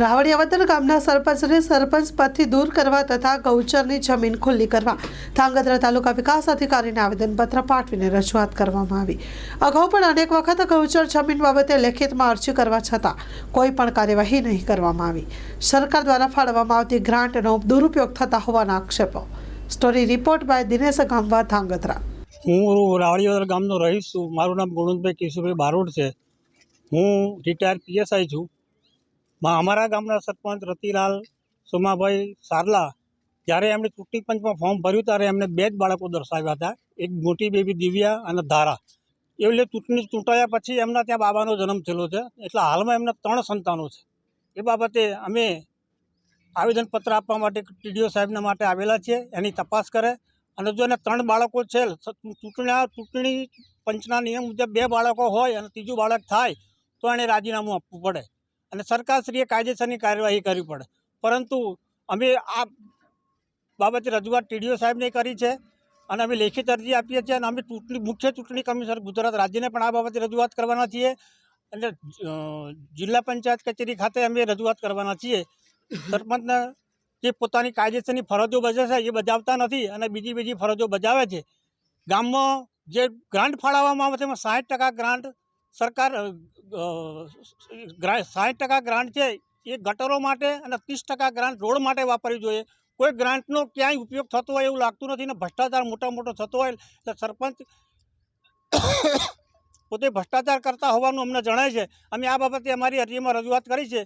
રાવડિયાવદર ગામના સરપંચને સરપંચ પદથી દૂર કરવા તથા ગૌચરની જમીન ખુલ્લી કરવા ધાંગધ્રા તાલુકા વિકાસ અધિકારીને આવેદનપત્ર પાઠવીને રજૂઆત કરવામાં આવી. અગાઉ પણ અનેક વખત ગૌચર જમીન બાબતે લેખિતમાં અરજી કરવા છતાં કોઈ પણ કાર્યવાહી નહીં કરવામાં આવી. સરકાર દ્વારા ફાળવવામાં આવતી ગ્રાન્ટનો દુરુપયોગ થતા હોવાના આક્ષેપો. Story report by Dinesh Gamva Dhrangadhra. હું રાવળીવાદર ગામનો રહીશ છું. મારું નામ ગુણવંતભાઈ કેશુભાઈ બારોડ છે. હું રિટાયર પીએસઆઈ છું. માં અમારા ગામના સરપંચ રતિલાલ, સોમાભાઈ સારલા, જ્યારે એમણે ચૂંટણી પંચમાં ફોર્મ ભર્યું ત્યારે એમને બે જ બાળકો દર્શાવ્યા હતા. એક મોટી બેબી દિવ્યા અને ધારા. એટલે ચૂંટણી ચૂંટાયા પછી એમના ત્યાં બાબાનો જન્મ થયેલો છે. એટલે હાલમાં એમના ત્રણ સંતાનો છે. એ બાબતે અમે આવેદનપત્ર આપવા માટે ટીડીઓ સાહેબના માટે આવેલા છીએ. એની તપાસ કરે. અને જો એને ત્રણ બાળકો છે, ચૂંટણી ચૂંટણી પંચના નિયમ મુજબ બે બાળકો હોય અને ત્રીજું બાળક થાય, તો એને રાજીનામું આપવું પડે. અને સરકારશ્રીએ કાયદેસરની કાર્યવાહી કરવી પડે. પરંતુ અમે આ બાબતે રજૂઆત ટીડીઓ સાહેબને કરી છે અને અમે લેખિત અરજી આપીએ છીએ અને અમે ચૂંટણી, મુખ્ય ચૂંટણી કમિશનર ગુજરાત રાજ્યને પણ આ બાબતે રજૂઆત કરવાના છીએ. અને જિલ્લા પંચાયત કચેરી ખાતે અમે રજૂઆત કરવાના છીએ. સરપંચને જે પોતાની કાયદેસરની ફરજો બજાવે છે એ બજાવતા નથી અને બીજી બીજી ફરજો બજાવે છે. ગામમાં જે ગ્રાન્ટ ફાળવવામાં આવે છે એમાં ટકા ગ્રાન્ટ સરકાર સાઠ ટકા ગ્રાન્ટ છે એ ગટરો માટે અને ત્રીસ ટકા ગ્રાન્ટ રોડ માટે વાપરવી જોઈએ. કોઈ ગ્રાન્ટનો ક્યાંય ઉપયોગ થતો હોય એવું લાગતું નથી ને ભ્રષ્ટાચાર મોટા મોટો થતો હોય એટલે સરપંચ પોતે ભ્રષ્ટાચાર કરતા હોવાનું અમને જણાય છે. અમે આ બાબતે અમારી અરજીમાં રજૂઆત કરી છે.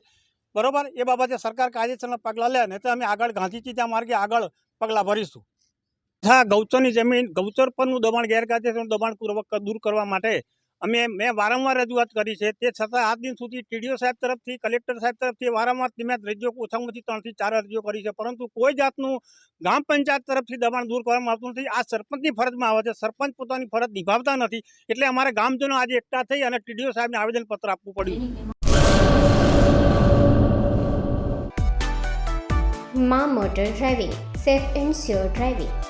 બરોબર? એ બાબતે સરકાર કાયદેસરના પગલાં લે, નહીં તો અમે આગળ ગાંધીજી ત્યાં માર્ગે આગળ પગલાં ભરીશું. હા ગૌચરની જમીન ગૌચર પરનું દબાણ, ગેરકાયદેસરનું દબાણ પૂર્વક દૂર કરવા માટે અમે મેં વારંવાર રજૂઆત કરી છે. તે છતાં આજ દિન સુધી ટીડીઓ સાહેબ તરફથી, કલેક્ટર સાહેબ તરફથી વારંવાર મેં રજૂ ઓછામાં ઓછી ત્રણથી ચાર અરજીઓ કરી છે. પરંતુ કોઈ જાતનું ગ્રામ પંચાયત તરફથી દબાણ દૂર કરવામાં આવતું નથી. આ સરપંચની ફરજમાં આવે છે. સરપંચ પોતાની ફરજ નિભાવતા નથી. એટલે અમારા ગામજનો આજે એકઠા થઈ અને ટીડીઓ સાહેબને આવેદનપત્ર આપવું પડ્યું. મા motor driving, safe and sure driving.